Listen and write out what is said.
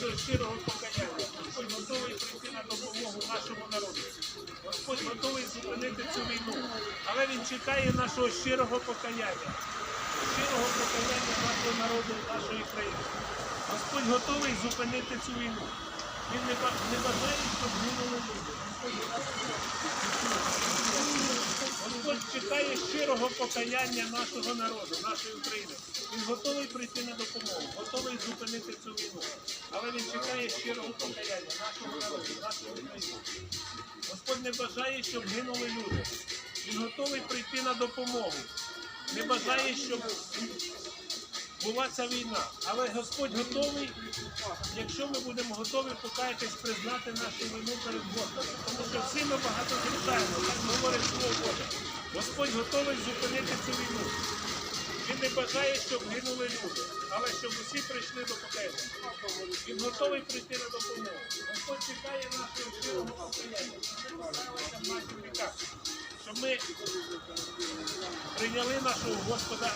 щирого покаяння. Господь готовий прийти на допомогу нашому народу. Господь готовий зупинити цю війну. Але Він чекає нашого щирого покаяння. Щирого покаяння нашого народу, нашої країни. Господь готовий зупинити цю війну. Він не, бажає, щоб гинули люди. Господь чекає щирого покаяння нашого народу, нашої України. Він готовий прийти на допомогу, зупинити цю війну. Але він чекає щирого покаяння нашого народу, нашої України. Господь не бажає, щоб гинули люди. Він готовий прийти на допомогу. Не бажає, щоб була ця війна. Але Господь готовий, якщо ми будемо готові покаятись, признати нашу вину перед Господом. Тому що всі ми багато зрішаємо, так говорить Слово Боже. Господь готовий зупинити цю війну. Бажає, щоб гинули люди, але щоб усі прийшли до покаяння. Він готовий прийти на допомогу. Господь чекає нашого щирого щоб в наших віках, щоб ми прийняли нашого Господа